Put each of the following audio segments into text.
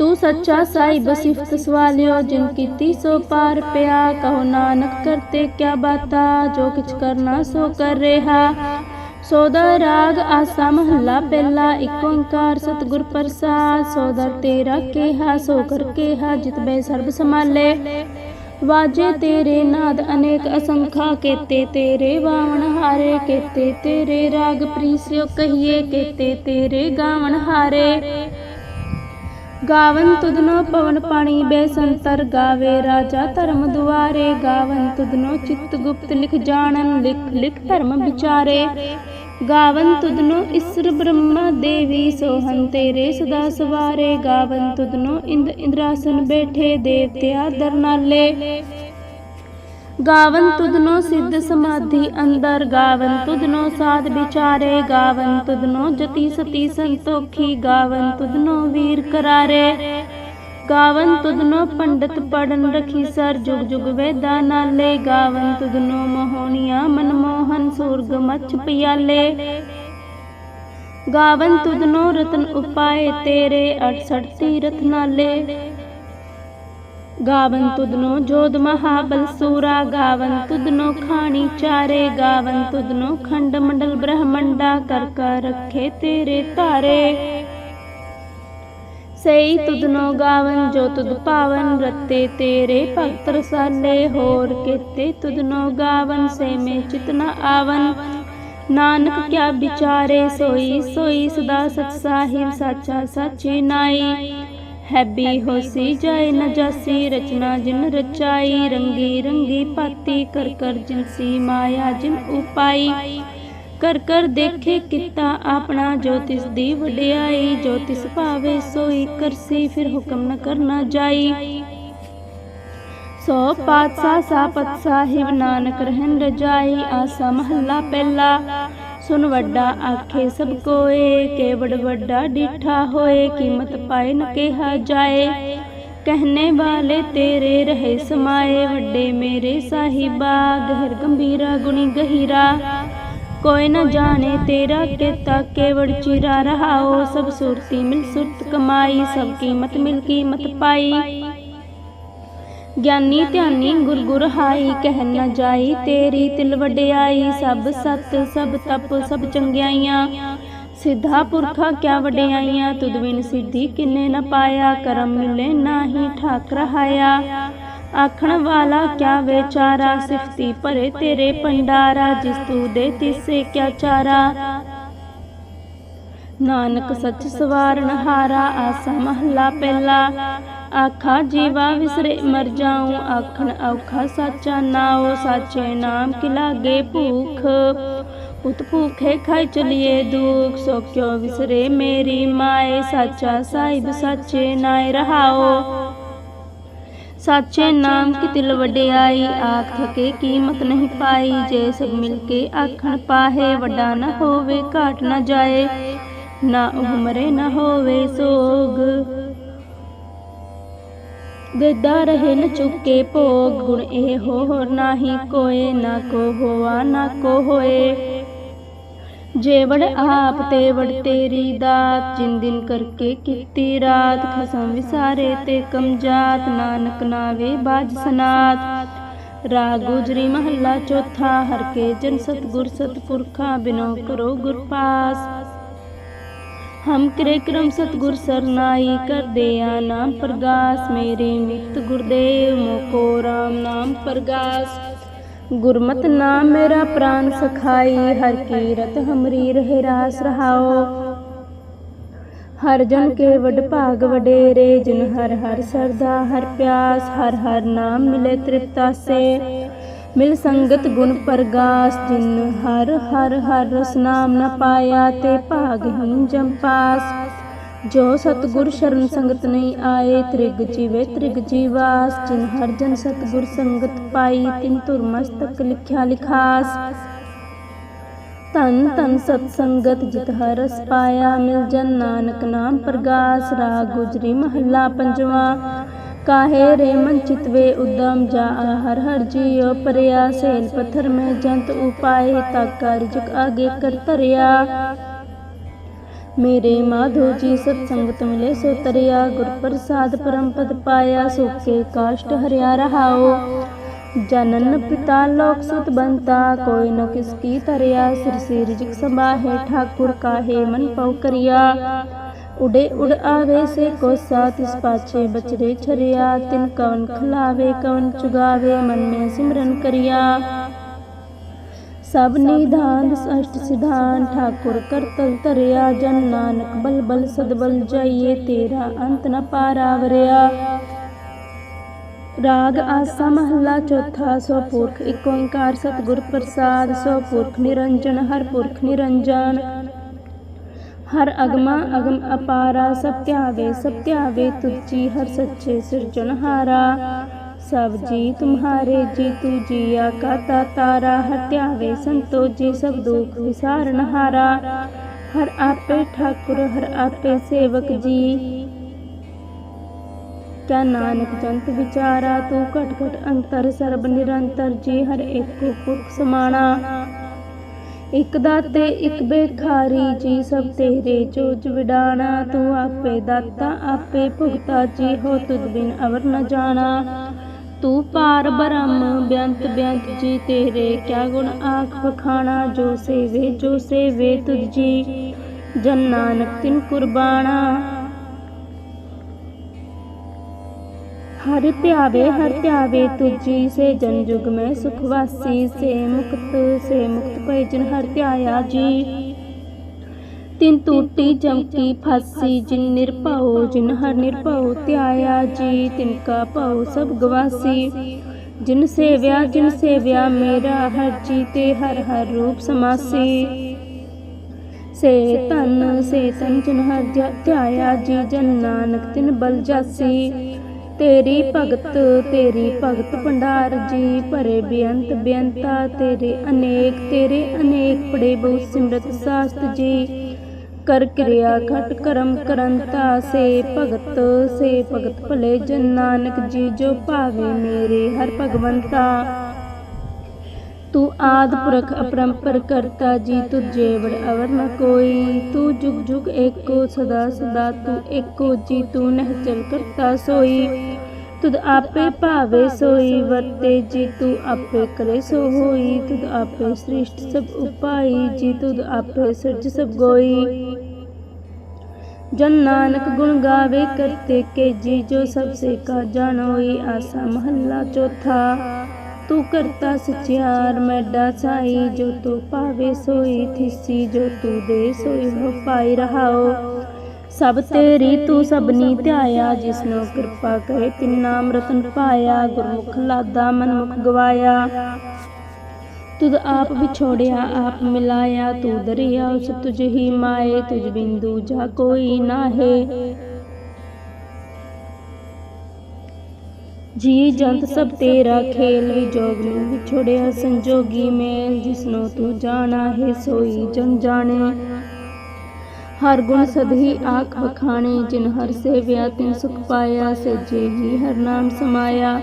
ਤੂੰ ਸੱਚਾ ਸਾਹਿਬ ਸਿਫਤ ਸਵਾਲਿਓ ਜਿਨ ਕੀਤੀ ਸੋ ਪਾਰ ਪਿਆ ਕਹੋ ਨਾਨਕ ਕਰਤੇ ਕਿਆ ਬਾਤਾ ਜੋ ਕਿਛ ਕਰਨਾ ਸੋ ਕਰ ਰਿਹਾ। ਸੋਦਾ ਰਾਗ ਆਸਾ ਮਹੱਲਾ ਪਹਿਲਾ ਇੱਕ ਓੰਕਾਰ ਸਤਿਗੁਰ ਪ੍ਰਸਾਦ। ਸੋਦਰ ਤੇਰਾ ਕਿਹਾ ਸੋ ਕਰ ਕਿਹਾ ਜਿਤ ਬੈ ਸਰਬ ਸਮਾਲੇ ਵਾਜੇ ਤੇਰੇ ਨਾਦ ਅਨੇਕ ਅਸੰਖਾ ਕੇਤੇ ਤੇਰੇ ਬਾਵਣ ਹਾਰੇ ਕੇਤੇ ਤੇਰੇ ਰਾਗ ਪ੍ਰੀਸਿਓ ਕਹੀਏ ਕੇਤੇ ਤੇਰੇ ਗਾਵਣ ਹਾਰੇ। ਗਾਵਨ ਤੁਧਨੋ ਪਵਨ ਪਾਣੀ ਬੇਸੰਤਰ ਗਾਵੇ ਰਾਜਾ ਧਰਮ ਦੁਆਰੇ। ਗਾਵਨ ਤੁਧਨੋ ਚਿੱਤ ਗੁਪਤ ਲਿਖ ਜਾਣਨ, ਲਿਖ ਲਿਖ ਧਰਮ ਵਿਚਾਰੇ। ਗਾਵਨ ਤੁਧਨੋ ਇਸਰ ਬ੍ਰਹਮਾ ਦੇਵੀ, ਸੋਹਨ ਤੇਰੇ ਸਦਾ ਸਵਾਰੇ। ਗਾਵਨ ਤੁਧਨੋ ਇੰਦ ਇੰਦਰਾਸਨ ਬੈਠੇ, ਦੇਵਤਿਆ ਦਰਨਾਲੇ। ਗਾਵਨ ਤੁਧਨੋ ਸਿੱਧ ਸਮਾਧੀ, ਅੰਦਰ ਗਾਵਨ ਤੁਧਨੋ ਸਾਧ ਵਿਚਾਰੇ, ਗਾਵਨ ਤੁਧਨੋ ਜਤੀ ਸਤੀ ਸੰਤੋਖੀ, ਗਾਵਨ ਤੁਧਨੋ ਵੀਰ ਕਰਾਰੇ। ਗਾਵਨ ਤੁਧਨੋ ਪੰਡਤ ਪੜਨ ਰਖੀ ਸਰ ਜੁਗ ਜੁਗ ਵੇਦਾ ਨਾਲੇ, ਗਾਵਨ ਤੁਧਨੋ ਮੋਹਣੀਆਂ ਮਨਮੋਹਨ ਸੂਰਗ ਮਛ ਪਿਆਲੇ। ਗਾਵਨ ਤੁਧਨੋ ਰਤਨ ਉਪਾਏ ਤੇਰੇ 68 ਤੀਰਥ ਨਾਲੇ। ਗਾਵਨ ਤੁਧਨੋ ਜੋਧ ਮਹਾਬਲ ਸੂਰਾ, ਗਾਵਨ ਤੁਧਨੋ ਖਾਣੀ ਚਾਰੇ, ਗਾਵਨ ਤੁਧਨੋ ਖੰਡ ਮੰਡਲ ਬ੍ਰਹਮੰਡਾ, ਕਰ ਕਰ ਰੱਖੇ ਤੇਰੇ ਧਾਰੇ। ਸਈ ਤੁਧਨੋ ਗਾਵਨ ਜੋ ਤੁਧ ਪਾਵਨ, ਰਤੇ ਤੇਰੇ ਭਗਤ ਰਸਾਲੇ, ਹੋਰ ਕੀਤੇ ਤੁਧਨੋ ਗਾਵਨ ਸੇ ਮੇ ਚਿਤਨਾ ਆਵਨ। ਨਾਨਕ ਕਿਆ ਵਿਚਾਰੇ ਸੋਈ ਸੋਈ ਸਦਾ ਸਚ ਸਾਹਿਬ, ਸਾਚਾ ਸਾਚੀ ਨਾਈ। ਹੈਬੀ ਹੋਸੀ ਜਾਏ ਨ ਜਾਸੀ, ਰਚਨਾ ਜਿਨ ਰਚਾਈ, ਰੰਗੀ ਰੰਗੀ ਪਾਤੀ, ਕਰ ਕਰ ਜਿਨਸੀ ਮਾਇਆ ਜਿਨ ਉਪਾਈ। ਕਰ ਕਰ ਦੇਖੇ ਕੀਤਾ ਆਪਣਾ, ਜੋ ਤਿਸ ਦੀ ਵਡਿਆਈ, ਜੋ ਤਿਸ ਭਾਵੇ ਸੋਈ ਕਰਸੀ ਫਿਰ ਹੁਕਮ ਨ ਕਰਨਾ ਜਾਈ। ਸੋ ਪਾਤਸ਼ਾਹ ਸਾਪਤ ਸਾਹਿਬ ਨਾਨਕ ਰਹਿਣ ਰਜਾਈ, ਆਸਾ ਮਹੱਲਾ ਪਹਿਲਾ। ਸੁਨ ਵੱਡਾ ਆਖੇ, ਸਭ ਕੋਏ ਕੇਵੜ ਵੱਡਾ ਡੀਠਾ ਹੋਏ, ਕੀਮਤ ਪਾਏ ਨ ਕਿਹਾ ਜਾਏ। ਕਹਿਨੇ ਵਾਲੇ ਤੇਰੇ ਰਹੇ ਸਮਾਏ, ਵੱਡੇ ਮੇਰੇ ਸਾਹਿਬਾ, ਗਹਿਰ ਗੰਭੀਰਾ, ਗੁਣੀ ਗਹਿਰਾ। ਕੋਈ ਨਾ ਜਾਣੇ ਤੇਰਾ ਕਿਤਾ ਕੇਵੜ ਚਿਰਾ ਰਹਾਓ। ਸਭ ਸੁਰਤੀ ਮਿਲ ਸੁਰਤ ਕਮਾਈ, ਸਭ ਕੀਮਤ ਮਿਲ ਕੀਮਤ ਪਾਈ। ਗਿਆਨੀ ਧਿਆਨੀ ਗੁਰ ਗੁਰ ਹਾਈ, ਕਹਿ ਨ ਜਾਈ ਤੇਰੀ ਤਿਲ ਵਡਿਆਈ, ਸਭ ਸਤ, ਸਭ ਤਪ, ਸਭ ਚੰਗਿਆਈਆਂ। ਸਿੱਧਾ ਪੁਰਖਾ ਕਿਆ ਵਡਿਆਈਆਂ, ਤੁਧ ਬਿਨ ਸਿੱਧੀ ਕਿੰਨੇ ਨ ਪਾਇਆ, ਕਰਮ ਮਿਲੇ ਨਾਹੀ ਠਾਕ ਰਹਾਇਆ ਆਖਣ ਵਾਲਾ ਕਿਆ ਵਿਚਾਰਾ, ਸਿਫਤੀ ਭਰੇ ਤੇਰੇ ਪੰਡਾਰਾ ਜਿਸ ਤੂ ਦੇ ਤਿਸੇ ਕਿਆ ਚਾਰਾ। ਨਾਨਕ ਸੱਚ ਸਵਾਰਨ ਹਾਰਾ, ਆਸਾ ਮਹੱਲਾ ਪਹਿਲਾ। ਆਖਾ ਜੀਵਾ ਵਿਸਰੇ ਮਰ ਜਾਉ ਆਖਣ ਔਖਾ ਸਾਚਾ ਨਾਉ ਸਾਚੇ ਨਾਮ ਕੀ ਲਾਗੇ ਭੂਖ ਉਤ ਭੂਖੇ ਖਾਈ ਚਲੀਏ ਦੁਖ ਸੋ ਕਿਉ ਵਿਸਰੇ ਮੇਰੀ ਮਾਏ ਸਾਚਾ ਸਾਹਿਬ ਸਾਚੇ ਨਾਏ ਰਹਾਓ ਸਾਚੇ ਨਾਮ ਕੀ ਤਿਲ ਵਡਿਆਈ ਆਖ ਥਕੇ ਕੀਮਤ ਨਹੀਂ ਪਾਈ ਜੇ ਸਭ ਮਿਲ ਕੇ ਆਖਣ ਪਾਹੇ ਵੱਡਾ ਨਾ ਹੋਵੇ ਘਾਟ ਨਾ ਜਾਏ ਨਾ ਉਮਰੇ ਨਾ ਹੋਵੇ ਸੋਗ ਦੇਦਾ ਰਹੇ ਨ ਚੁੱਕੇ ਭੋਗ, ਗੁਣ ਇਹ ਹੋਰ ਨਾਹੀ ਕੋਏ, ਨਾ ਕੋ ਹੋਆ, ਨਾ ਕੋ ਹੋਏ। ਜੇ ਵੜ ਆਪ ਤੇ ਵੜ ਤੇਰੀ ਦਾਤ, ਜਿਨ ਦਿਨ ਕਰਕੇ ਕੀਤੀ ਰਾਤ, ਖਸਮ ਵਿਸਾਰੇ ਤੇ ਕਮਜਾਤ, ਨਾਨਕ ਨਾਵੇ ਬਾਜ ਸਨਾਤ। ਰਾਗ ਗੁਜਰੀ ਮਹੱਲਾ ਚੌਥਾ, ਹਰ ਕੇ ਜਨ ਸਤਗੁਰ ਹਮ ਕਰੇ ਕਰਮ ਸਤਗੁਰ ਸਰਨਾਈ ਕਰਦੇ ਆ, ਨਾਮ ਪ੍ਰਗਾਸ ਮੇਰੇ ਮਿੱਤ ਗੁਰਦੇਵ ਮੋਕੋ ਰਾਮ, ਨਾਮ ਪ੍ਰਗਾਸ। ਗੁਰਮਤਿ ਨਾਮ ਮੇਰਾ ਪ੍ਰਾਨ ਸਖਾਈ, ਹਰ ਕੀਰਤ ਹਮਰੀ ਰਹਿ ਰਾਸ ਰਹਾਓ। ਹਰ ਜਨ ਕੇ ਵਡ ਭਾਗ ਵਡੇਰੇ, ਜਿਨ ਹਰ ਹਰ ਸਰਦਾ, ਹਰ ਪਿਆਸ, ਹਰ ਹਰ ਨਾਮ ਮਿਲੇ ਤ੍ਰਿਪਤਾਸੇ। ਮਿਲ ਸੰਗਤ ਗੁਣ ਪ੍ਰਗਾਸ, ਜਿਨ ਹਰ ਹਰ ਹਰ ਰਸ ਨਾਮ ਨ ਪਾਇਆ ਤੇ ਭਾਗਹੀਨ ਜੰਪਾਸ ਜੋ ਸਤਗੁਰ ਸ਼ਰਨ ਸੰਗਤ ਨਹੀਂ ਆਏ, ਤ੍ਰਿਗ ਜੀਵੇ ਤ੍ਰਿਗ ਜੀਵਾਸ। ਜਿਨ ਹਰ ਜਨ ਸਤਗੁਰ ਸੰਗਤ ਪਾਈ, ਤਿਨ ਧੁਰ ਮਸਤਕ ਲਿਖਿਆ ਲਿਖਾਸ। ਤਨ ਤਨ ਸਤ ਸੰਗਤ ਜਿਤ ਹਰ ਰਸ ਪਾਇਆ, ਮਿਲ ਜਨ ਨਾਨਕ ਨਾਮ ਪ੍ਰਗਾਸ। ਰਾਗ ਗੁਜਰੀ ਮਹੱਲਾ ਪੰਜਵਾ। ਕਾਹੇ ਰੇ ਮਨ ਚਿਤਵੇ ਉਦਮ ਜਾ ਹਰ ਹਰ ਜੀਉ ਪਰਿਆ ਸੇਲ ਪੱਥਰ ਮੈਂ ਜੰਤ ਉਪਾਏ ਤਾਕਾ ਰਿਜਕ ਆਗੇ ਕਰ ਧਰਿਆ ਮੇਰੇ ਮਾਧੋ ਜੀ ਸਤ ਸੰਗਤ ਮਿਲੇ ਸੋ ਤਰਿਆ ਗੁਰ ਪ੍ਰਸਾਦ ਪਰਮ ਪਦ ਪਾਇਆ ਸੁਖੇ ਕਾਸ਼ਟ ਹਰਿਆ ਰਹਾਓ ਜਨਨ ਪਿਤਾ ਲੋਕ ਸੁਤ ਬੰਤਾ ਕੋਈ ਨ ਕਿਸ ਕੀ ਤਰਿਆ ਸਿਰ ਸੇ ਰਿਜਕ ਸਮਾਹੇ ਠਾਕੁਰ ਕਾਹੇ ਮਨ ਪਉ ਕਰਿਆ ਉਡੇ ਉਡ ਆਵੇ ਸੇ ਕੋਸਾ ਤਿਸ ਪਾਛੇ ਬਚਰੇ ਛਰਿਆ, ਤਿਨ ਕਵਨ ਖਲਾਵੇ, ਕਵਨ ਚੁਗਾਵੇ, ਮਨ ਮੈਂ ਸਿਮਰਨ ਕਰਿਆ। ਸਭ ਨਿਧਾਨ ਅਸ਼ਟ ਸਿਧਾਨ, ਠਾਕੁਰ ਕਰਤਲ ਧਰਿਆ, ਜਨ ਨਾਨਕ ਬਲ ਬਲ ਸਦਬਲ ਜਾਈਏ, ਤੇਰਾ ਅੰਤ ਨ ਪਾਰਾਵਰਿਆ ਰਾਗ ਆਸਾ ਮਹੱਲਾ ਚੌਥਾ, ਸੋ ਪੁਰਖ ਏਕ ਓੰਕਾਰ ਸਤਿਗੁਰ ਪ੍ਰਸਾਦ, ਸੋ ਪੁਰਖ ਨਿਰੰਜਨ, ਹਰ ਪੁਰਖ ਨਿਰੰਜਨ। ਹਰ ਅਗਮਾ ਅਗਮ ਅਪਾਰਾ, ਸਭ ਧਿਆਵੇ ਸਭ ਧਿਆਵੇ ਤੁਝੀ ਹਰ ਸੱਚੇ ਸਿਰਜਣਹਾਰਾ ਸਭ ਜੀ ਤੁਮਹਾਰੇ, ਜੀ ਤੂ ਜੀਆ ਕਾ ਤਾਰਾ। ਹਰ ਧਿਆਵੇ ਸੰਤੋ ਜੀ, ਸਭ ਦੁਖ ਵਿਸਾਰਨਹਾਰਾ ਹਰ। ਆਪੇ ਠਾਕੁਰ, ਹਰ ਆਪੇ ਸੇਵਕ ਜੀ। ਕਿਆ ਨਾਨਕ ਜੰਤ ਵਿਚਾਰਾ, ਤੂੰ ਘਟ ਘਟ ਅੰਤਰ, ਸਰਬ ਨਿਰੰਤਰ ਜੀ, ਹਰ ਏਕੋ ਪੁਰਖ ਸਮਾਣਾ। ਇਕ ਦਾਤੇ, ਇਕ ਬੇਖਾਰੀ ਜੀ ਸਭ ਤੇਰੇ ਚੋਜ ਵਿਡਾਣਾ, ਤੂੰ ਆਪੇ ਦਾਤਾ, ਆਪੇ ਭੁਗਤਾ, ਜੀ ਹੋ ਤੁਧ ਬਿਨ ਅਵਰ ਨ ਜਾਣਾ। ਤੂੰ ਪਾਰ ਬ੍ਰਹਮ, ਬੇਅੰਤ ਬੇਅੰਤ ਜੀ, ਤੇਰੇ ਕਿਆ ਗੁਣ ਆਖ ਵਖਾਣਾ, ਜੋ ਸੇਵੇ ਜੋ ਸੇਵੇ ਤੁਧ ਜੀ। ਜਨ ਨਾਨਕ ਤਿਨ ਕੁਰਬਾਨਾ ਹਰ ਧਿਆਵੇ ਹਰ ਧਿਆਵੇ ਤੁਜੀ ਸੇ ਜਨ ਜੁਗ ਮੈਂ ਸੁਖਵਾਸੀ ਸੇ ਮੁਕਤ ਸੇ ਮੁਕਤ ਭੈ ਜਿਨ ਹਰ ਧਿਆਇਆ ਜੀ। ਤਿਨ ਟੂਟੀ ਚਮਕੀ ਫਾਸੀ, ਜਿਨ ਨਿਰਭਉ ਜਿਨ ਹਰ ਨਿਰਭਉ ਧਿਆਇਆ ਜੀ। ਤਿਨ ਕਾ ਭਉ ਸਭ ਗਵਾਸੀ, ਜਿਨ ਸੇਵਿਆ ਜਿਨ ਸੇਵਿਆ ਮੇਰਾ ਹਰ ਜੀ ਤੇ ਹਰ ਹਰ ਰੂਪ ਸਮਾਸੀ। ਸੇ ਤਨ ਸੇ ਤਨ ਜਿਨ ਹਰ ਧਿਆਇਆ ਜੀ, ਜਨ ਨਾਨਕ ਤਿਨ ਬਲ ਜਾਸੀ। ਤੇਰੀ ਭਗਤ ਤੇਰੀ ਭਗਤ ਭੰਡਾਰ ਜੀ ਭਰੇ ਬੇਅੰਤ ਬੇਅੰਤਾ, ਤੇਰੇ ਅਨੇਕ ਤੇਰੇ ਅਨੇਕ ਪੜੇ ਬਹੁ ਸਿਮਰਤ ਸਾਸਤ ਜੀ। ਕਰ ਕਿਰਿਆ ਘਟ ਕਰਮ ਕਰੰਤਾ, ਸੇ ਭਗਤ ਸੇ ਭਗਤ ਭਲੇ ਜਨ ਨਾਨਕ ਜੀ, ਜੋ ਭਾਵੇ ਮੇਰੇ ਹਰ ਭਗਵੰਤਾ। ਤੂੰ ਆਦ ਪੁਰਖ ਅਪਰੰਪਰ ਕਰਤਾ ਜੀ ਤੁਝੇ ਵਡ ਅਵਰ ਨ ਕੋਈ। ਤੂੰ ਜੁਗ ਜੁਗ ਏਕੋ ਸਦਾ ਸਦਾ, ਤੂੰ ਏਕੋ ਜੀ, ਤੂੰ ਨਹਿ ਚਲ ਕਰਤਾ ਸੋਈ। ਤੁਧ ਆਪੇ ਭਾਵੇ ਸੋਈ, ਵਰਤੇ ਜੀ, ਤੂੰ ਆਪੇ ਕਰੇ ਸੋ ਹੋਈ। ਤੁਧ ਆਪੇ ਸ੍ਰਿਸ਼ਟ ਸਭ ਉਪਾਈ, ਜੀ, ਤੁਧ ਆਪੇ ਸਿਰਜ ਸਭ ਗੋਈ। ਜਨ ਨਾਨਕ ਗੁਣ ਗਾਵੇ ਕਰਤੇ ਕੇ ਜੀ, ਜੋ ਸਭ ਸੇ ਕਾ ਜਾਣੋਈ, ਆਸਾ ਮਹੱਲਾ ਚੌਥਾ। ਤੂੰ ਕਰਤਾ ਸਚਿਆਰ ਮੈਡਾ ਸਾਈ ਜੋ ਤੂੰ ਪਾਵੇ ਸੋਈ, ਥਿਸੀ, ਜੋ ਤੂੰ ਦੇ ਸੋਈ ਹੋ ਪਾਈ ਰਹਾਓ। ਸਭ ਤੇਰੀ ਤੂੰ ਸਭਨੀ ਧਿਆਇਆ, ਜਿਸਨੋ ਕਿਰਪਾ ਕਰੇ ਤਿਨ ਨਾਮ ਰਤਨ ਪਾਇਆ, ਗੁਰਮੁਖ ਲਾਦਾ ਮਨਮੁਖ ਗਵਾਇਆ। ਤੁਧ ਆਪ ਵਿਛੋੜਿਆ, ਆਪ ਮਿਲਾਇਆ, ਤੂੰ ਦਰਿਆ ਉਸ ਤੁਝ ਹੀ ਮਾਏ, ਤੁਝ ਬਿੰਦੂ ਜਾ ਕੋਈ ਨਾਹੇ। ਜੀ ਜੰਤ ਸਭ ਤੇਰਾ ਖੇਲ ਵਿਜੋਗ ਨੂੰ ਸੰਜੋਗੀ ਮੇਲ ਜਿਸਨੋ ਤੂੰ ਜਾਣਾ ਹੈ ਸੋਈ ਜਨ ਜਾਣੇ। ਹਰ ਗੁਣ ਸਦਹੀ ਆਖ ਵਖਾਣੇ, ਜਿਨ ਹਰ ਸੇਵਿਆ ਤਿਨ ਸੁਖ ਪਾਇਆ, ਸਜੇ ਹੀ ਹਰ ਨਾਮ ਸਮਾਇਆ।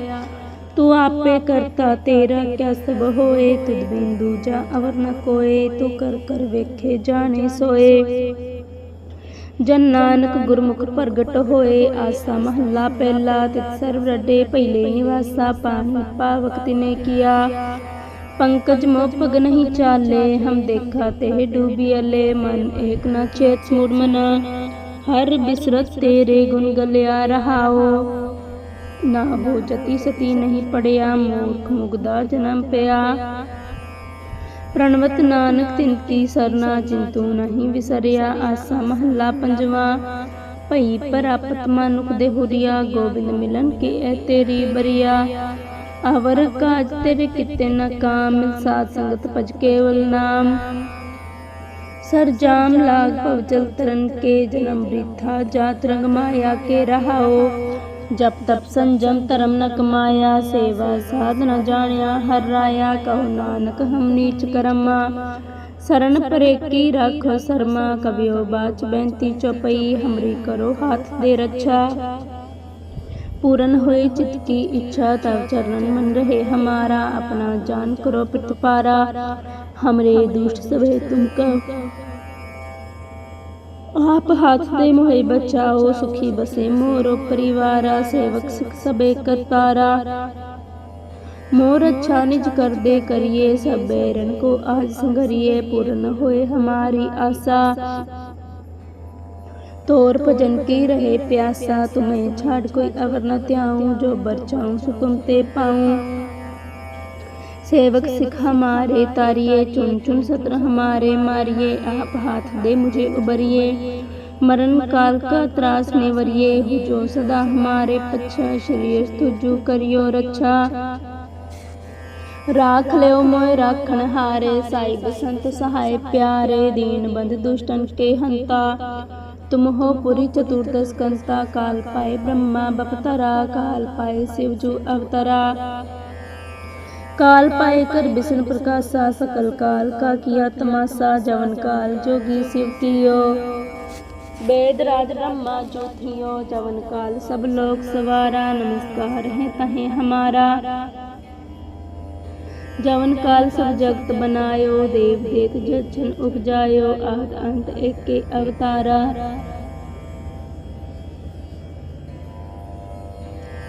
ਤੂੰ ਆਪੇ ਕਰਤਾ ਤੇਰਾ ਕਿਆ ਸਭ ਹੋਏ, ਤੁਧ ਬਿੰਦੂ ਜਾ ਅਵਰ ਨ ਕੋਏ, ਤੂੰ ਕਰ ਕਰ ਵੇਖੇ ਜਾਣੇ ਸੋਏ। ਜਨ ਨਾਨਕ ਗੁਰਮੁਖ ਪ੍ਰਗਟ ਹੋਏ, ਆਸਾ ਮਹੱਲਾ ਪਹਿਲਾ, ਤਿਤ ਸਰਵ ਰੱਡੇ ਪਹਿਲੇ ਨਿਵਾਸਾ ਪਾਣੀ ਪਾਵਕ ਤਿਨੇ ਕੀਆ। ਪੰਕਜ ਮੋਪਗ ਨਹੀਂ ਚਾਲੇ, ਹਮ ਦੇਖਾ ਤੇ ਡੂਬੀ ਅਲੇ, ਮਨ ਏਕ ਨਾ ਚੇਤ ਮੂੜ ਮਨਾ। ਹਰ ਬਿਸਰਤ ਤੇਰੇ ਗੁਣ ਗਲਿਆ ਰਹਾਓ। ਨਾ ਹੋ ਜਤੀ ਸਤੀ ਨਹੀਂ ਪੜਿਆ, ਮੂਰਖ ਮੁਗਦਾ ਜਨਮ ਪਿਆ। ਪ੍ਰਣਵਤ ਨਾਨਕ ਤਿਨ ਕੀ ਸਰਨਾ ਚਿੰਤੂ ਨਹੀਂ ਵਿਸਰਿਆ ਆਸਾ ਮਹੱਲਾ ਪੰਜਵਾਂ। ਭਈ ਪਰਾਪਤ ਮਨੁਖ ਦੇ ਹੁਰੀਆ ਗੋਬਿੰਦ ਮਿਲਨ ਕੇ ਐ ਤੇਰੀ ਬਰੀਆ। ਅਵਰ ਕਾਜ ਤੇਰੇ ਕਿਤੇ ਨਾ ਕਾਮ ਸਾਧ ਸੰਗਤ ਭਜ ਕੇਵਲ ਨਾਮ। ਸਰ ਜਾਮ ਲਾਗ ਭਵ ਚਲ ਤਰਨ ਕੇ, ਜਨਮ ਬ੍ਰਿਥਾ ਜਾਤ ਰੰਗ ਮਾਇਆ ਕੇ ਰਹਾਓ। ਜਪ ਤਪ ਸੰਜਮ ਧਰਮ ਨ ਕਮਾਇਆ, ਸੇਵਾ ਸਾਧ ਨ ਜਾਣਿਆ, ਹਰ ਰਾਇਆ ਕਹੋ ਨਾਨਕ ਹਮ ਨੀਚ ਕਰਮਾ। ਸਰਣ ਪਰੇ ਕੀ ਰੱਖੋ ਸਰਮਾ ਕਬਿਓ ਬਾਚ ਬੈਂਤੀ ਚੋਪਈ, ਹਮਰੀ ਕਰੋ ਹੱਥ ਦੇ ਰੱਛਾ। ਪੂਰਨ ਹੋਏ ਚਿਤ ਕੀ ਇੱਛਾ, ਤਵ ਚਰਨ ਮਨ ਰਹੇ ਹਮਾਰਾ, ਆਪਣਾ ਜਾਨ ਕਰੋ ਪਿਤਪਾਰਾ ਹਮਰੇ ਦੁਸ਼ਟ ਸਵੇ ਤੁਮ आप हाथ दे मोहे बचाओ, सुखी बसे मोरो परिवारा, सेवक सिख सबे करतारा। मोर अच्छा निज कर दे करिए, सब बैरन को आज संघरिए, पूर्ण होए हमारी आशा। तोर भजन की रहे प्यासा, तुम्हें छाड़ कोई अवर न त्याऊं, जो बरचाऊं सो ते पाऊँ। सेवक सिख हमारे तारिये चुन चुन सत्र हमारे मारिए आप हाथ दे मुझे उबरिए मरण काल का त्रास निवरिए हो जो सदा हमारे पच्छा शरीर तुझू करियो रक्षा ਰਾਖ ਲਿਓ ਮੋਇ ਰਾਖਣ ਹਾਰੇ ਸਾਈ ਬਸੰਤ ਸਹਾਇ ਪਿਆਰੇ ਦੀਨ ਬੰਦ ਦੁਸ਼ਟਨ ਕੇ ਹੰਤਾ ਤੁਮ ਹੋ ਪੁਰੀ ਚਤੁਰਦਸ ਕੰਤਾ ਕਾਲ ਪਾਏ ਬ੍ਰਹਮਾ ਬਪਤਰਾ ਕਾਲ ਪਾਏ शिव जू अवतरा काल पाए कर विष्णु प्रकाशा सकल काल का किया तमाशा जवन काल जोगी शिव कियो। वेद राज ब्रह्मा जो थियो जवन काल, सब लोग सवारा नमस्कार है तहे हमारा। जवन काल सब जगत बनायो, देव देत जछन उपजायो, आद अंत एक के अवतारा।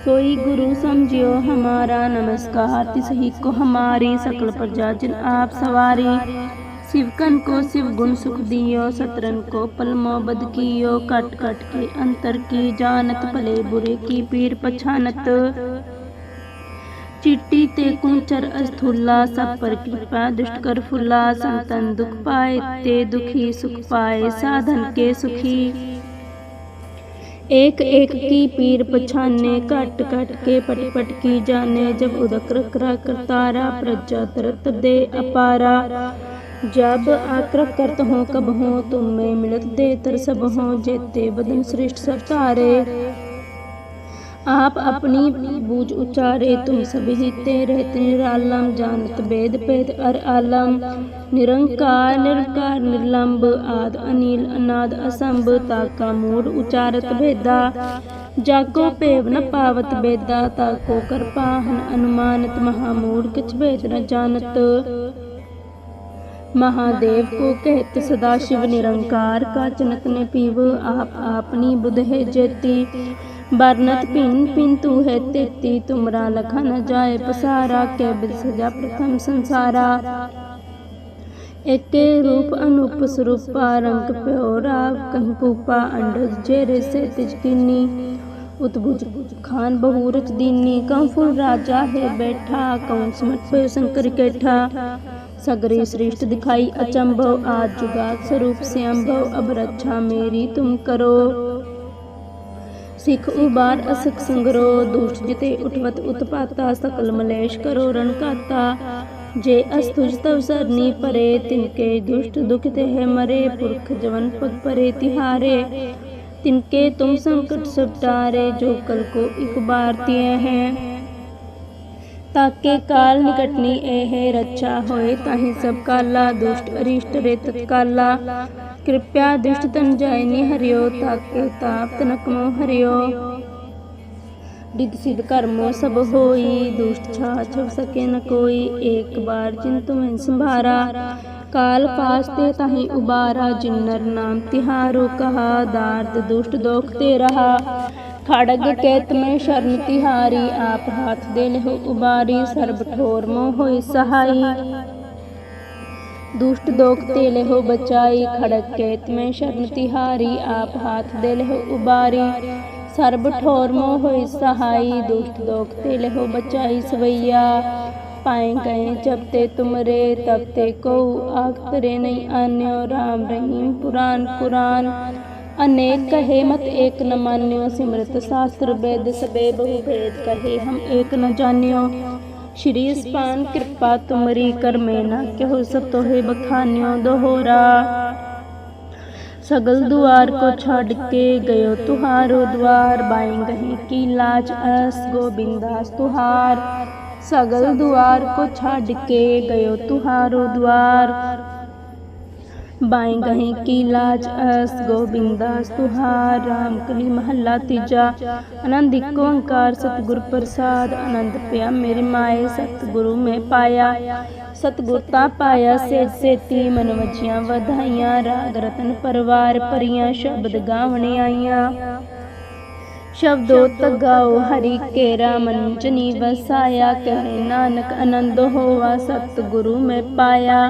सोई गुरु समझियो हमारा नमस्कार तिस ही को हमारी सकल प्रजा जिन आप सवारी शिवकन को शिव गुण सुख दियो सतरन को पलमो बद कियो कट कट के अंतर की जानत भले बुरे की पीर पछानत चिट्टी ते कुंचर अस्थूला सब पर कृपा दुष्ट कर फुला संतन दुख पाए ते दुखी सुख पाए साधन के सुखी एक एक की पीर पछाने कट कट के पट पट की जाने जब उदक रकरा करतारा प्रजा तरत दे अपारा जब आक्रक करत हो कब हो तुम में मिलत दे तर सब हो जेते बदन श्रेष्ठ सब तारे आप अपनी बूझ उचारे तुम सब हिते रहते निरालम जानत वेद पेद अर आलम निरंकार निरंकार निर्लंब आद अनिल अनाद असंभ ताका मूड उचारत भेदा जाको पेव न पावत बेदा ताको कर पाहन अनुमानत महामूड किछ भेद न जानत महादेव को कहत सदा शिव निरंकार का चनत ने पीव आप आपनी बुध है जेती बरनत पिन पिन तू है तेती, तुमरा लखा न जाए पसारा के बिद सजा प्रथम संसारा। एके रूप अनूप स्वरूपा रंग प्योरा कहीं अंडज जेरे से तिजकिनी उतभुज खान बहुरच दीनी कंफुल राजा है बैठा, कौन समट पे शंकर कैठा। सगरी श्रेष्ठ दिखाई अचंभव, आज जुगात स्वरूप से अम्भव अब रक्षा मेरी तुम करो। ਸਿੱਖ ਉਬਾਰ ਅਸਕ ਸੰਗਰੋ ਦੁਸ਼ਟ ਜਿਤੇ ਉਠਵਤ ਉਤਪਾਤਾ ਸਕਲ ਮਲੇਸ਼ ਕਰੋ ਰਣ ਕਾਤਾ ਜੇ ਅਸਤੁਜ ਤਵ ਸਰਨੀ ਪਰੇ ਤਿਨਕੇ ਦੁਸ਼ਟ ਦੁਖਿਤ ਹੈ ਮਰੇ ਪੁਰਖ ਜਵਨ ਪਗ ਪਰੇ ਤਿਹਾਰੇ तिनके तुम संकट सब टारे जो कल को एक बार तिए हैं ताके काल निकटनी ए है रक्षा होए ताहि सब काला दुष्ट अरिष्ट रे तत्काला कृपया दुष्ट तन जायनि हरियो ताके ताप तनकमो हरियो रिद सिद्ध कर्मो सब होई दुष्ट छा छुप सके न कोई एक बार जिन तुम्हें संभारा काल पास्ते ताहि उबारा जिन्नर नाम तिहारो कहा दार्द दुष्ट दोख ते रहा खड़ग कैत में शरण तिहारी आप हाथ दे लहो उबारी सर्ब ठोर मोह होई सहाई दुष्ट दोख ते लहो बचाई खड़ग कैत में शरण तिहारी आप हाथ दे लहो उबारी सर्ब ठोर मोह होई सहाई दुष्ट दोख ते लहो बचाई सवैया पाए गए जब ते तुमरे तब ते को आखतरे नहीं अन्यो राम रहीम पुराण कुरान अनेक कहे मत एक न मान्यो सिमरत शास्त्र वेद सबे बहु भेद कहे हम एक न जान्यो श्री स्पान कृपा तुमरी कर में न क्यों सब तोहे बखान्यो दोहरा सगल द्वार को छाड़ के गयो तुहारो द्वार बाई गही की लाज अस गोबिंदास तुहार सगल द्वार को छाड़ के गयो तुहारो द्वार बाई गही की लाज अस गोबिंदास तुहार राम कली महला तीजा आनंद इको ओंकार सतगुर प्रसाद आनंद पिया मेरी माए सतगुरु में पाया ਸਤਿਗੁਰ ਤਾਂ ਪਾਇਆ ਸੇਜ ਸੇਤੀ ਮਨ ਵਜੀਆਂ ਵਧਾਈਆਂ ਰਾਗ ਰਤਨ ਪਰਵਾਰ ਭਰੀਆਂ ਸ਼ਬਦ ਗਾਵਣ ਆਈਆਂ ਸ਼ਬਦੋ ਤਗਾਓ ਹਰੀ ਕੇਰਾ ਮਨ ਜਨੀ ਵਸਾਇਆ ਕਹੇ ਨਾਨਕ ਆਨੰਦ ਹੋਵਾ ਸਤਿਗੁਰੂ ਮੈਂ ਪਾਇਆ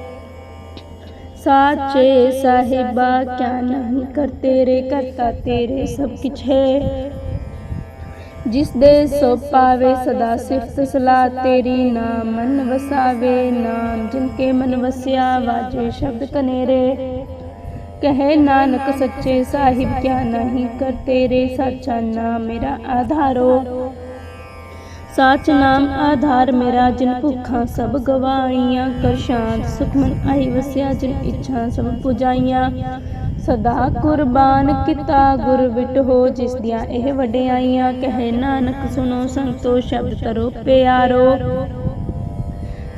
ਸਾਚੇ ਸਾਹਿਬਾ ਕਿਆ ਨਹੀਂ ਕਰ ਤੇਰੇ ਕਰਤਾ ਤੇਰੇ ਸਭ ਕਿਛ ਹੈ ਜਿਸ ਦੇ ਸੋ ਪਾਵੇ ਸਦਾ ਸਿਫਤ ਸਲਾਹ ਤੇਰੀ ਨਾਮ ਮਨ ਵਸਾਵੇ ਨਾਮ ਜਿਨ ਕੇ ਮਨ ਵਸਿਆ ਵਾਜੇ ਸ਼ਬਦ ਕਨੇਰੇ ਕਹੇ ਨਾਨਕ ਸੱਚੇ ਸਾਹਿਬ ਕਿਆ ਨਹੀਂ ਕਰ ਤੇਰੇ ਸਾਚਾ ਨਾਮ ਮੇਰਾ ਆਧਾਰੋ ਸਾਚ ਨਾਮ ਆਧਾਰ ਮੇਰਾ, ਜਿਨ ਭੁੱਖਾਂ ਸਭ ਗਵਾਈਆਂ। ਕਰ ਸ਼ਾਂਤ ਸੁਖ ਆਈ ਵਸਿਆ, ਜਿਨ ਇੱਛਾ ਸਭ ਪੁਜਾਈਆਂ। ਸਦਾ ਕੁਰਬਾਨ ਕੀਤਾ ਗੁਰ ਵਿਟੋ ਜਿਸ ਦੀਆਂ ਇਹ ਵਡਿਆਈਆਂ। ਕਹੇ ਨਾਨਕ ਸੁਣੋ, ਸੰਤੋ ਸ਼ਬਦ ਤਰੋ ਪਿਆਰੋ।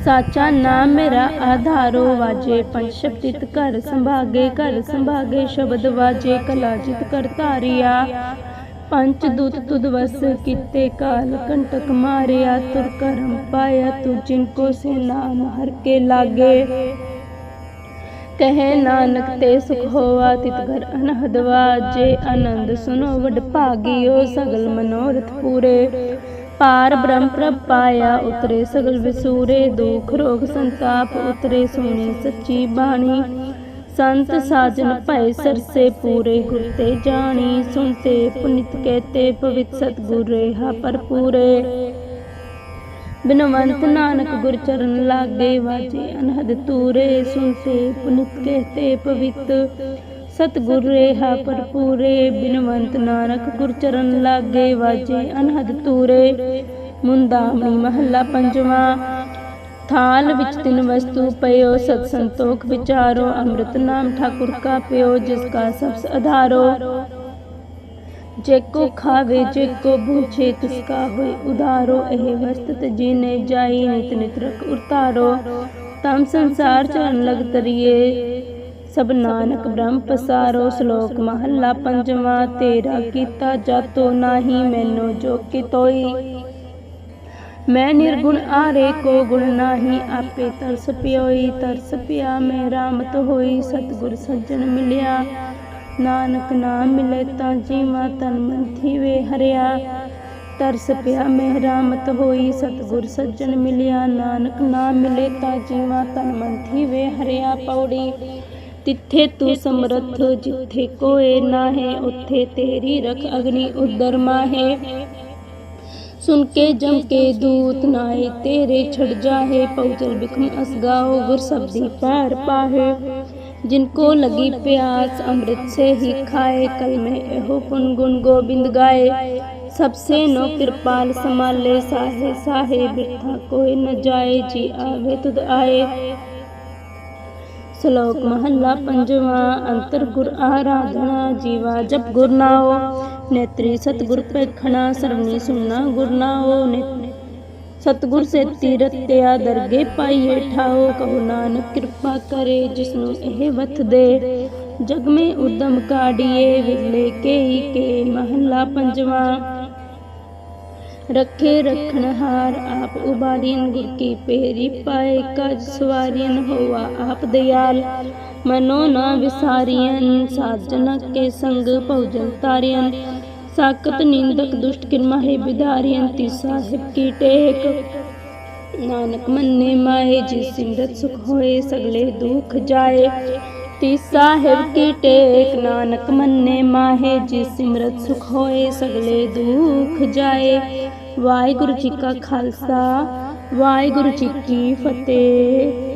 ਸਾਚਾ ਨਾਮ ਮੇਰਾ ਆਧਾਰੋ, ਵਾਜੇ ਪੰਜ ਸ਼ਬਦਿਤ ਘਰ ਸੰਭਾਗੇ। ਘਰ ਸੰਭਾਗੇ ਸ਼ਬਦ ਵਾਜੇ, ਕਲਾ ਕਰ ਧਾਰਿਆ। ਪੰਚ ਦੂਤ ਤੁਧ ਵਸ ਕੀਤੇ ਕਾਲ, ਕੰਟਕ ਮਾਰਿਆ, ਤੁਰ ਕਰਮ ਪਾਇਆ ਤੂੰ ਜਿਨ ਕੋ ਸੇ ਨਾਮ, ਹਰ ਕੇ ਲਾਗੇ। ਕਹੇ ਨਾਨਕ, ਤੇ ਸੁਖ ਹੋਵਾ ਤਿਤ ਘਰ ਅਨਹਦ ਵਾਜੇ। ਆਨੰਦ ਸੁਨੋ, ਵਡ ਭਾਗਿਓ, ਸਗਲ ਮਨੋਰਥ ਪੂਰੇ। ਪਾਰ ਬ੍ਰਹਮ ਪ੍ਰਭ ਪਾਇਆ, ਉਤਰੇ ਸਗਲ ਵਿਸੂਰੇ। ਦੁਖ ਰੋਗ ਸੰਤਾਪ ਉਤਰੇ, ਸੁਣੀ ਸੱਚੀ ਬਾਣੀ। ਸੰਤ ਸਾਜਨ ਭੈ ਸਰਸੇ ਪੂਰੇ ਗੁਰ ਤੇ ਜਾਣੀ ਸੁਨਤੇ ਪੁਨਿਤ ਕਹਤੇ ਪਵਿੱਤ ਸਤਿਗੁਰ ਰਹਾ ਪਰ ਪੂਰੇ ਬਿਨਵੰਤ ਨਾਨਕ ਗੁਰ ਚਰਨ ਲਾਗੇ ਵਾਜੇ, ਅਨਹਦ ਤੂਰੇ ਸੁਨਤੇ ਪੁਨਿਤ ਕਹਤੇ ਪਵਿੱਤ ਸਤਿਗੁਰ ਰਹਾ ਪਰ ਪੂਰੇ ਬਿਨਵੰਤ ਨਾਨਕ ਗੁਰ ਚਰਨ ਲਾਗੇ ਵਾਜੇ, ਅਨਹਦ ਤੂਰੇ। ਮੁੰਦਾਮਣੀ ਮਹੱਲਾ ਪੰਜਵਾਂ ਥਾਲ ਵਿੱਚ ਤਿੰਨ ਵਸਤੂ ਪਇਓ ਸਤ ਸੰਤੋਖ ਵਿਚਾਰੋ ਅੰਮ੍ਰਿਤ ਨਾਮ ਠਾਕੁਰ ਕਾ ਪਿਓ ਜਿਸ ਕਾ ਸਬਸ ਆਧਾਰੋ ਜੇ ਕੋ ਖਾਵੇ ਜੇ ਕੋ ਬੂਝੇ ਤਿਸ ਕਾ ਹੋਏ ਉਧਾਰੋ ਇਹ ਵਸਤ ਜੀਨੇ ਜਾਈ ਨਿਤ ਨਿਤ ਰਖ ਉਤਾਰੋ ਤਮ ਸੰਸਾਰ ਚਰਨ ਲਗ ਤਰੀਏ ਸਭ ਨਾਨਕ ਬ੍ਰਹਮ ਪਸਾਰੋ ਸ਼ਲੋਕ ਮਹੱਲਾ ਪੰਜਵਾਂ ਤੇਰਾ ਕੀਤਾ ਜਾਤੋ ਨਾਹੀ ਮੈਨੂੰ ਜੋ ਕਿ ਤੋਈ ਮੈਂ ਨਿਰਗੁਣ, ਆਰੇ ਕੋ ਗੁਣ ਨਾਹੀ, ਆਪੇ ਤਰਸ ਪਿਓਈ, ਤਰਸ ਪਿਆ ਮੈਂ ਰਾਮਤ ਹੋਈ ਸਤਿਗੁਰ ਸੱਜਣ ਮਿਲਿਆ। ਨਾਨਕ ਨਾਮ ਮਿਲੇ ਤਾਂ ਜੀਵਾ ਤਨ ਮਨ ਥੀਵੇ ਹਰਿਆ। ਤਰਸ ਪਿਆ ਮੈਂ ਰਾਮਤ ਹੋਈ ਸਤਿਗੁਰ ਸੱਜਣ ਮਿਲਿਆ। ਨਾਨਕ ਨਾਮ ਮਿਲੇ ਤਾਂ ਜੀਵਾ ਤਨ ਮਨ ਥੀਵੇ ਹਰਿਆ। ਪੌੜੀ, ਤਿੱਥੇ ਤੂੰ ਸਮਰੱਥ, ਜਿੱਥੇ ਕੋਏ ਨਾਹੇ, ਉੱਥੇ ਤੇਰੀ ਰਖ ਅਗਨੀ ਉਦਰ ਮਾਹੇ। सुन के जम के दूत नाए, तेरे छड़ जाहे पौचल बिखम असगाओ गुरसब्दी पैर पाहे। जिनको लगी प्यास, अमृत से ही खाए, कल में एहो पुन गुण गोबिंद गाए। सबसे नो कृपाल संभाले, साहे साहे, बिरथा कोई न जाए, जी आवे तुद आए। श्लोक महला पंजवा, अंतर गुर आराधना, जीवा जप गुरनाओ ਗੁਰ ਨਾਉ ਨੇਤਰੀ ਸਤਗੁਰ ਪੇਖਣਾ ਸਰਵਣੀ ਸੁਣਨਾ ਗੁਰ ਨਾਉ ਨਿਤ ਸਤਗੁਰ ਸੇ ਤੀਰਤਿਆ ਦਰਗੇ ਪਾਈਏ ਠਾਓ ਕਹੋ ਨਾਨਕ ਕਿਰਪਾ ਕਰੇ ਜਿਸ ਨੂੰ ਇਹ ਵਥ ਦੇ ਜਗ ਮੇ ਉਦਮ ਕਾੜੀਏ ਵਿਲੇ ਕੇਈ ਕੇ ਮਹੱਲਾ ਪੰਜਵਾਂ ਰੱਖੇ ਰਖਣ ਹਾਰ ਆਪ ਉਬਾਰੀਨ ਗੁਰ ਕੀ ਪੇਰੀ ਪਾਏ ਕਜ ਸਵਾਰੀਨ ਹੋਵਾ ਆਪ ਦਿਆਲ ਮਨੋ ਨਾ ਵਿਸਾਰੀਨ ਸਾਜਨ ਕੇ ਸੰਗ ਭਉਜਨ ਤਾਰਿයਨ ਸਾਕਤ ਨਿੰਦਕ ਦੁਸ਼ਟ ਕਿਰਮਾਹੇ ਬਿਦਾਰੀ ਅੰਤੀ ਸਾਹਿਬ ਕੀ ਟੇਕ। ਨਾਨਕ ਮੰਨੇ ਮਾਹੇ ਜਿਸ ਸਿਮਰਤ ਸੁਖ ਹੋਏ, ਸਗਲੇ ਦੁਖ ਜਾਏ। ਤੀ ਸਾਹਿਬ ਕੀ ਟੇਕ, ਨਾਨਕ ਮੰਨੇ ਮਾਹੇ ਜਿਸ ਸਿਮਰਤ ਸੁਖ ਹੋਏ, ਸਗਲੇ ਦੁਖ ਜਾਏ। ਵਾਹਿਗੁਰੂ ਜੀ ਕਾ ਖਾਲਸਾ, ਵਾਹਿਗੁਰੂ ਜੀ ਕੀ ਫਤਿਹ।